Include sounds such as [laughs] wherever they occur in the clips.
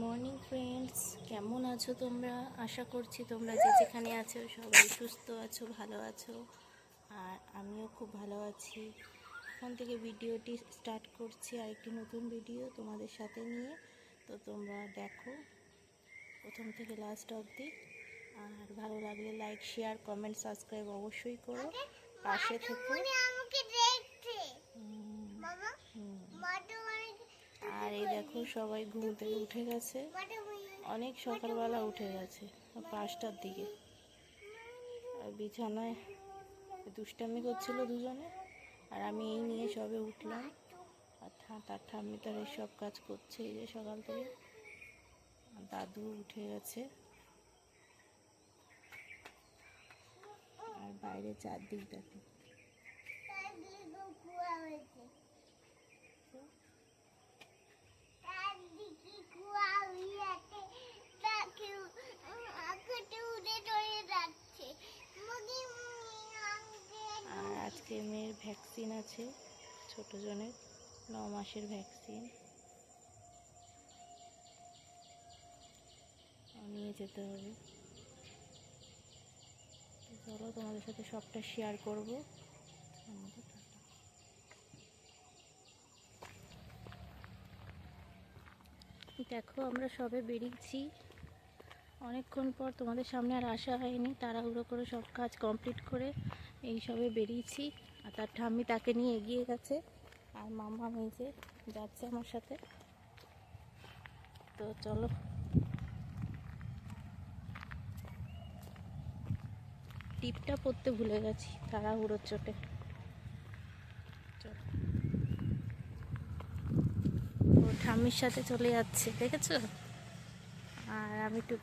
Morning friends কেমন আছো তোমরা? আশা করছি তোমরা যে যেখানে আছো সবাই সুস্থ আছো ভালো আছো। আর আমিও খুব ভালো আছি। এখন থেকে ভিডিওটি স্টার্ট করছি আর একটি নতুন ভিডিও তোমাদের সাথে নিয়ে। তো তোমরা দেখো প্রথম থেকে লাস্ট অবধি। আর ভালো লাগলে লাইক শেয়ার কমেন্ট সাবস্ক্রাইব অবশ্যই করো। পাশে থেকো। হুম। আর এই দেখো সবাই ঘুম থেকে উঠে গেছে। অনেক সকালবেলা উঠে গেছে, পাঁচটার দিকে। আর বিছানায় দুষ্টামি করছিল দুজনে, আর আমি এই নিয়ে সবে উঠলাম। আর তার ঠাম্মি তার সব কাজ করছে এই যে সকাল থেকে। দাদু উঠে গেছে। আর বাইরে চারদিক দেখো চারদিকে কুয়া হয়েছে চারদিকে কুয়া হয়ে আছে তাকে আকাশে উড়ে চলে যাচ্ছে মুদি মুদি আঙ্কে আর আজকে মেয়ের ভ্যাকসিন আছে, ছোট জনের, ন মাসের ভ্যাকসিন। নিয়ে যেতে হবে। চলো তোমাদের সাথে সবটা শেয়ার করব। দেখো, আমরা সবে বেরিয়েছি। অনেকক্ষণ পর তোমাদের সামনে আর আসা হয়নি। তাড়াহুড়ো করে সব কাজ কমপ্লিট করে এই সবে বেরিয়েছি। আর তার ঠাম্মি তাকে নিয়ে এগিয়ে গেছে। আর মামা মেজে যাচ্ছে আমার সাথে। তো চলো। টিপটা পড়তে ভুলে গেছি, তাড়াহুড়োর চোটে। চলো। ও ঠাম্মির সাথে চলে যাচ্ছে, দেখেছ? আর আমি একটু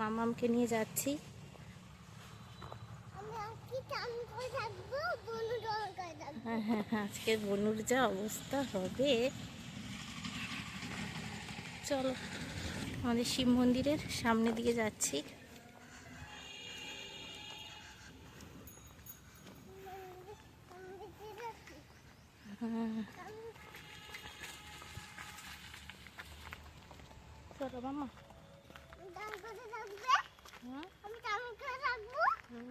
মামামকে নিয়ে যাচ্ছি আমি আজকে চান করে থাকব বনু দরকার থাকব হ্যাঁ হ্যাঁ হ্যাঁ, আজকে বনুর যা অবস্থা হবে। চলো আমাদের শিব মন্দিরের সামনে দিকে যাচ্ছি। চলো মামা। আমি করে থাকব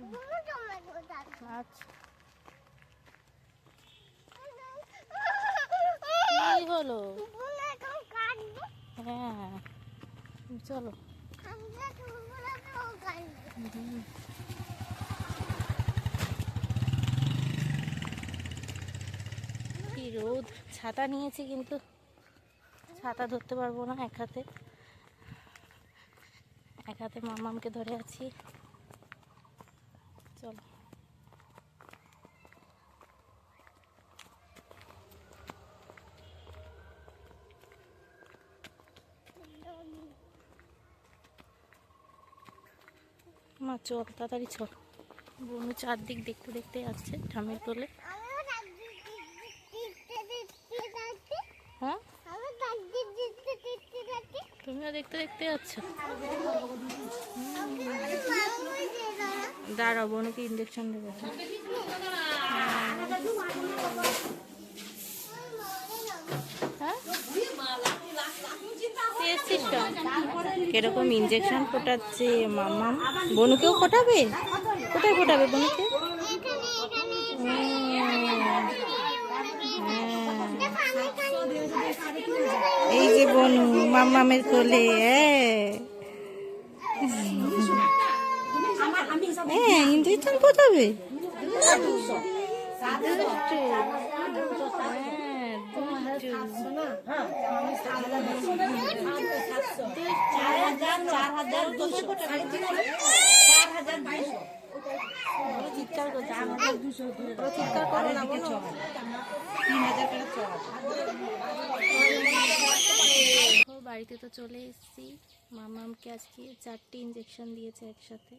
বনু জমা করে থাকব আচ্ছা। কি হলো? বনু এখন কাটবে হ্যাঁ। চলো। তো কাটবে রোদ? ছাতা নিয়েছি কিন্তু। ছাতা ধরতে পারব না এক হাতে। এক হাতে মামামকে ধরে আছি। চলো। মা, চল, তাড়াতাড়ি চল। বনু চারদিক দেখতে দেখতে আসছে ঠামের কোলে আমিও থাকতে দিতে দিতে থাকতে হ্যাঁ আমি থাকতে দিতে দিতে থাকতে তুমিও দেখতে দেখতে যাচ্ছ? দাঁড়াও বোনকে ইঞ্জেকশন দেবে। হ্যাঁ? কীরকম ইঞ্জেকশন ফোটাচ্ছে মামা বনুকেও ফোটাবে? কোথায় ফোটাবে বনুকে? এই যে বনু মামামের কোলে হ্যাঁ ইঞ্জেকশন ফোটাবে দুষ্টু। হ্যাঁ, দুষ্টু। চিৎকার চিৎকার বাড়িতে তো চলে এসেছি। মামামকে আজকে চারটে ইঞ্জেকশন দিয়েছে একসাথে।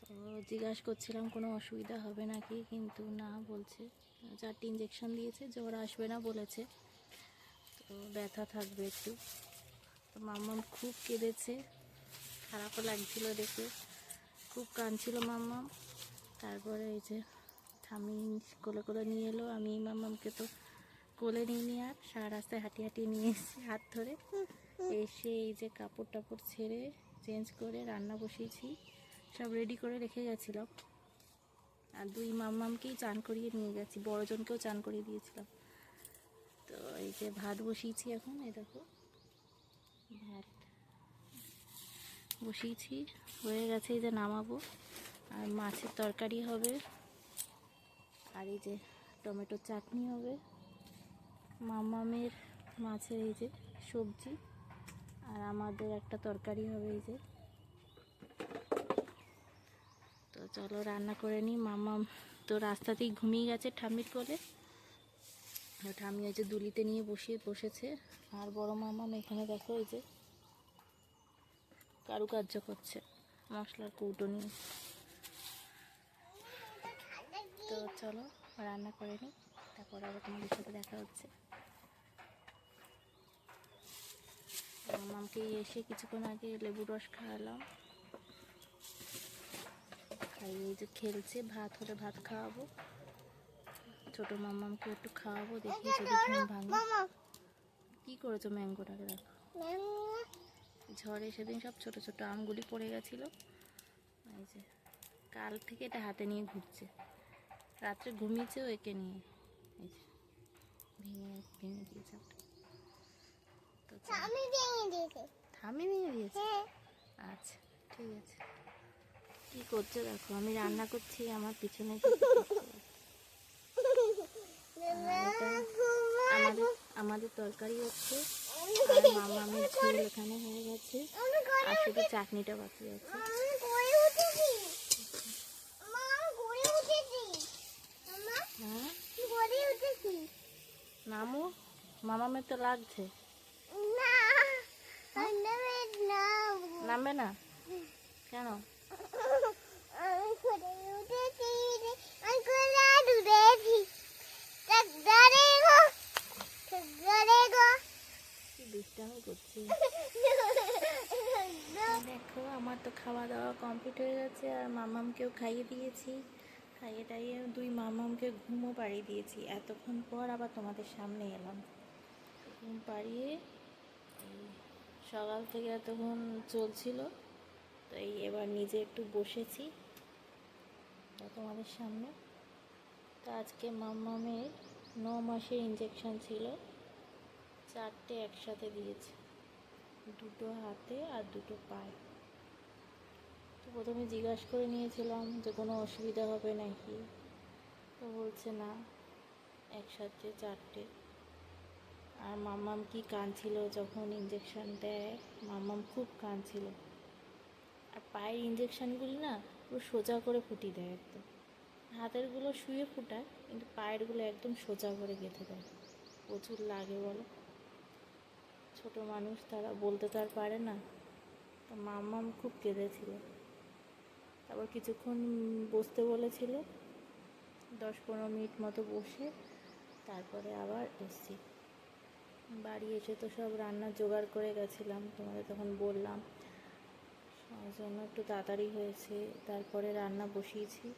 তো জিজ্ঞাসা করছিলাম, কোনো অসুবিধা হবে নাকি? কিন্তু না বলছে। চারটে ইঞ্জেকশন দিয়েছে, জ্বর আসবে না বলেছে। তো ব্যথা থাকবে একটু। তো মাম্মাম খুব কেঁদেছে। খারাপও লাগছিল দেখে। খুব কাঁদছিল মাম্মাম তারপরে এই যে ঠামি কোলে কোলে নিয়ে এলো। আমি মাম্মামকে তো কোলে নিয়ে নিয়ে আর, সারা রাস্তায় হাঁটি হাঁটি নিয়ে এসেছি হাত ধরে। এসে এই যে কাপড় টাপড় ছেড়ে চেঞ্জ করে রান্না বসিয়েছি। সব রেডি করে রেখে গেছিলাম। আর দুই মামমামকেই চান করিয়ে নিয়ে গেছি। বড়জনকেও চান করিয়ে দিয়েছিলাম। তো এই যে ভাত বসিয়েছি এখন, এই দেখো। ভাত বসিয়েছি। হয়ে গেছে এই যে নামাবো। আর মাছের তরকারি হবে। আর এই যে টমেটোর চাটনি হবে। মামামের মাছের এই যে সবজি। আর আমাদের একটা তরকারি হবে এই যে। তো চলো রান্না করে নিই। মামাম তো রাস্তাতেই ঘুমিয়ে গেছে ঠাম্মির কোলে। ঠাম্মি ওই যে দুলিতে নিয়ে বসিয়ে বসেছে। আর বড় মামাম এখানে দেখো এই যে কারুকার্য করছে, মশলার কৌটো নিয়ে। তো চলো, রান্না করে নিই তারপর আবার তোমাদের সাথে দেখা হচ্ছে। মামামকে এসে কিছুক্ষণ আগে লেবু রস খাওয়ালাম। খাইয়ে এই যে খেলছে, ভাত হলে ভাত খাওয়াবো। ছোট মামামকে একটু খাওয়াবো, দেখি যদি কি করেছ ম্যাঙ্গোটাকে দেখো। ঝড়ে সেদিন সব ছোট ছোট আমগুলি পড়ে গেছিল। এই যে কাল থেকে এটা হাতে নিয়ে ঘুরছে। রাত্রে ঘুমিয়েছেও একে নিয়ে। এই যে ভেঙে ভেঙে দিয়েছে তো। আমি ভেঙে দিয়েছি। থামি ভেঙে দিয়েছে? হ্যাঁ। আচ্ছা ঠিক আছে। কি করছে দেখো আমি রান্না করছি আমার পিছনে? [laughs] আমাদের আমাদের তরকারি হচ্ছে আর মামামের ঝোল এখানে হয়ে গেছে। আর শুধু চাটনিটা বাকি আছে। আমি করে উঠেছি মা আমি করে উঠেছি মামা হ্যাঁ নামো মামামের তো লাগছে। আমি নামবে না? কেন? আমি করে উঠেছি, আমি করে উঠেছি চকদারে গো চকদারে গো কি দুষ্টামি করছি দেখো আমার তো খাওয়া দাওয়া কমপ্লিট হয়ে গেছে আর মামামকেও খাইয়ে দিয়েছি। খাইয়ে টাইয়ে দুই মামামকে ঘুমও পাড়িয়ে দিয়েছি। এতক্ষণ পর আবার তোমাদের সামনে এলাম। ঘুম পাড়িয়ে সকাল থেকে এতক্ষণ চলছিল, তো এই এবার নিজে একটু বসেছি তোমাদের সামনে। তো আজকে মামামের ন মাসের ইঞ্জেকশন ছিল, চারটে একসাথে দিয়েছে। দুটো হাতে আর দুটো পায়ে। তো প্রথমে জিজ্ঞাসা করে নিয়েছিলাম যে কোনো অসুবিধা হবে নাকি? তো বলছে, না, একসাথে চারটে। আর মাম্মাম কি কাঁদছিল যখন ইঞ্জেকশন দেয়? মাম্মাম খুব কাঁদছিল। আর পায়ের ইঞ্জেকশানগুলি না পুরো সোজা করে ফুটি দেয় একদম। হাতেরগুলো শুয়ে ফুটায়, কিন্তু পায়েরগুলো একদম সোজা করে গেঁথে দেয়। প্রচুর লাগে বলো। ছোট মানুষ, তারা বলতে তো আর পারে না। তো মাম্মাম খুব কেঁদেছিল। তারপর কিছুক্ষণ বসতে বলেছিল। দশ পনেরো মিনিট মতো বসে তারপরে আবার এসছি। বাড়ি এসে তো সব রান্না জোগাড় করে গেছিলাম, তোমাদের তখন বললাম। জন্য একটু তাড়াতাড়ি হয়েছে, তারপরে রান্না বসিয়েছি।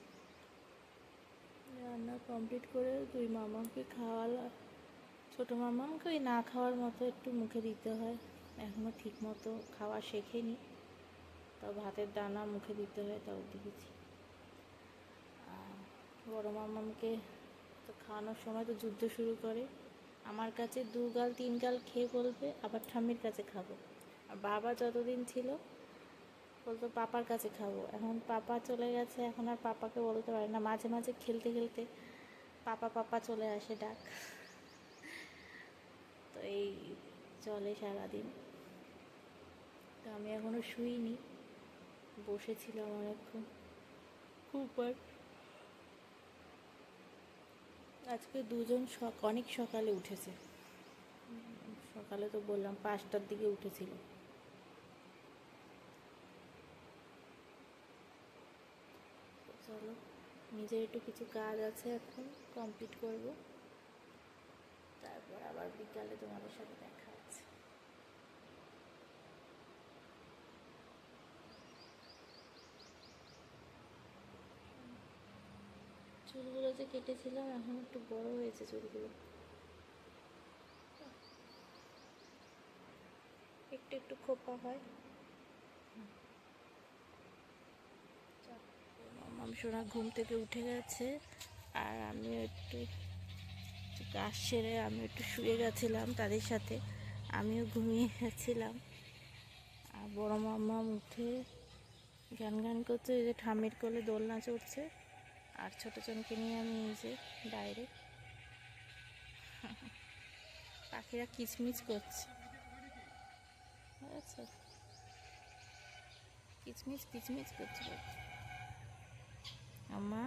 রান্না কমপ্লিট করে দুই মামাকে খাওয়ালাম ছোটো মামাকে না খাওয়ার মতো একটু মুখে দিতে হয়। এখনও ঠিক মতো খাওয়া শেখেনি। তাও ভাতের দানা মুখে দিতে হয়, তাও দিয়েছি। বড় মামামকে তো খাওয়ানোর সময় তো যুদ্ধ শুরু করে। আমার কাছে দু গাল, তিন গাল খেয়ে বলবে, আবার ঠাম্মির কাছে খাব। আর বাবা যতদিন ছিল, বলতো, পাপার কাছে খাব। এখন পাপা চলে গেছে, এখন আর পাপাকে বলতে পারে না। মাঝে মাঝে খেলতে খেলতে পাপা পাপা চলে আসে ডাক। তো এই চলে সারাদিন। তো আমি এখনও শুইনি। বসেছিলাম অনেকক্ষণ। আর আজকে দুজন অনেক সকালে উঠেছে। সকালে তো বললাম পাঁচটার দিকে উঠেছিল। চলো নিজের একটু কিছু কাজ আছে এখন কমপ্লিট করব। তারপর আবার বিকালে তোমাদের সাথে দেখা হচ্ছে চুলগুলো যে কেটেছিলাম, এখন একটু বড় হয়েছে চুলগুলো। একটু একটু খোপা হয়। মাম সোনা ঘুম থেকে উঠে গেছে, আর আমি একটু কাজ সেরে আমি একটু শুয়ে গেছিলাম তাদের সাথে। আমিও ঘুমিয়ে গেছিলাম। আর বড় মাম্মা উঠে গান গান করছে যে ঠাম্মির কোলে দোলনা চড়ছে। আর ছোটো জনকে নিয়ে আমি যে ডাইরেক্ট পাখিরা কিচমিচ করছে। বুঝেছ? কিচমিচ কিচমিচ করছে বলছে। আমা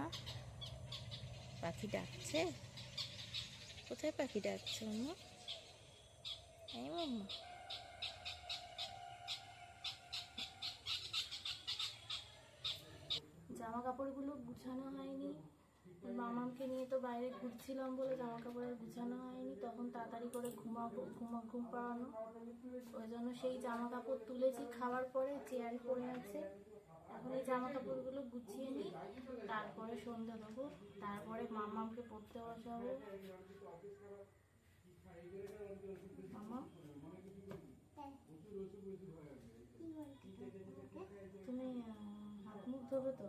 পাখি ডাকছে? কোথায় পাখি ডাকছে অন্য এই মাম্মা। জামা কাপড়গুলো গুছানো হয়নি। মামামকে নিয়ে তো বাইরে ঘুরছিলাম বলে জামা কাপড় আর গুছানো হয়নি। তখন তাড়াতাড়ি করে ঘুমাবো ঘুমা ঘুম পাড়ানো। ওই জন্য সেই জামা কাপড় তুলেছি। খাওয়ার পরে চেয়ারে পড়ে আছে। এখন এই জামা কাপড়গুলো গুছিয়ে নিই। তারপরে সন্ধ্যা দেবো। তারপরে মামামকে পড়তে বসাবো। মামা? তোমাকে? তুমি হাত মুখ ধোবে তো?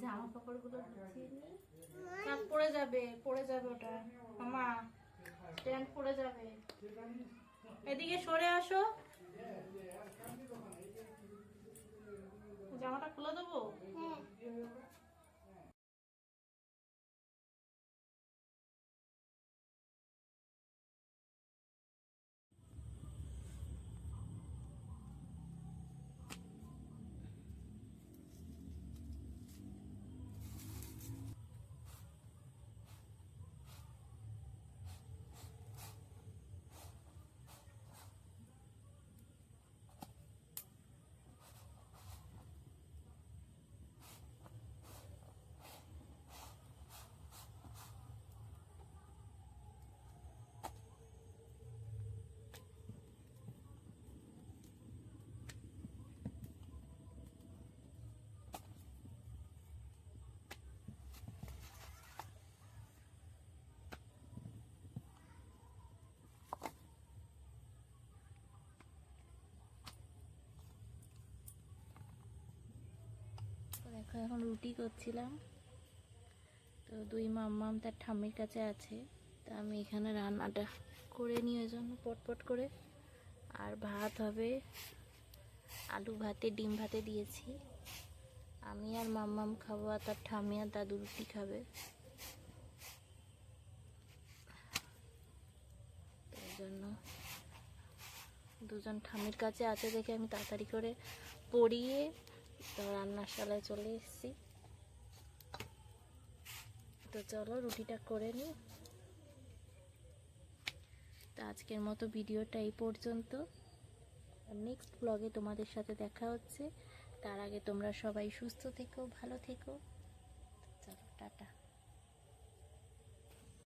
জামা গুছিয়ে পড়ে যাবে পড়ে যাবে ওটা মামা স্ট্যান্ড পড়ে যাবে এদিকে সরে আসো জামাটা খুলে দেবো? এখন রুটি করছিলাম। তো দুই মাম্মাম তার ঠাম্মির কাছে আছে। তা আমি এখানে রান্নাটা করে ওই জন্য পটপট করে। আর ভাত হবে আলু ভাতে, ডিম ভাতে দিয়েছি। আমি আর মাম্মাম খাব আর তার ঠাম্মি আর দাদু রুটি খাবে। জন্য দুজন ঠামির কাছে আছে দেখে আমি তাড়াতাড়ি করে পড়িয়ে তো রান্নার শালায় চলে এসেছি। তো চলো রুটিটা করে নিই। তো আজকের মতো ভিডিওটা এই পর্যন্ত। নেক্সট ব্লগে তোমাদের সাথে দেখা হচ্ছে। তার আগে তোমরা সবাই সুস্থ থেকো, ভালো থেকো। চলো, টাটা।